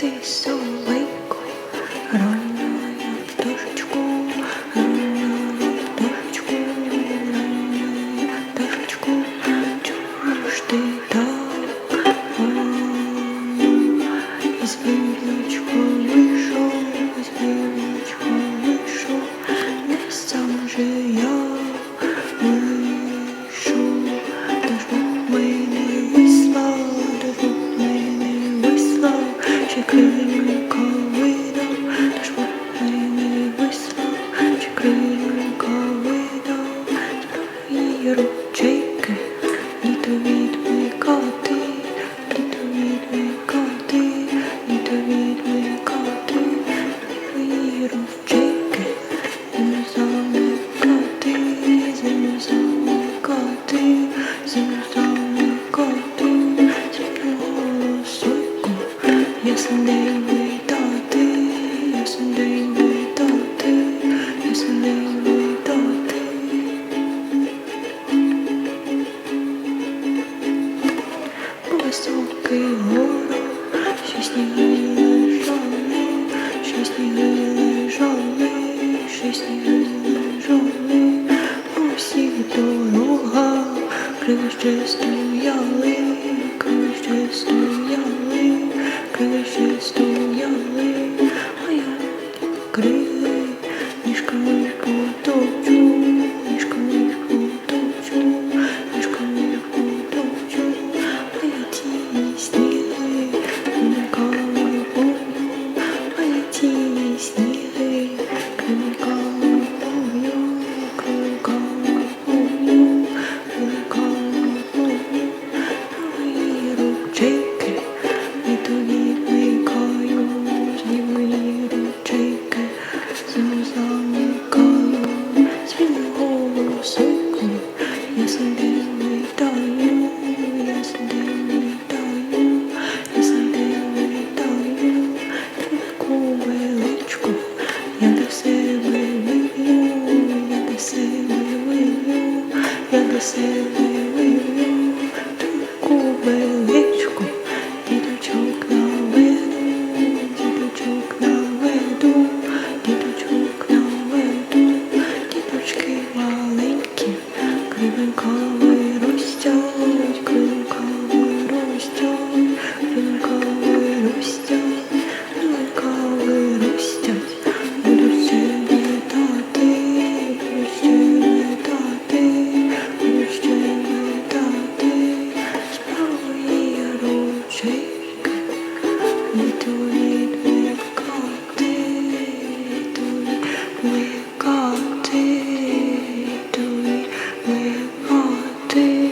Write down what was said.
day so late. me. ти море, що сніги лежали, що сніги лежали, що сніги лежали, у всіх дорогах кривище стояли, кривище стояли, кривище стояли, а я крив. Você veio, como ela day.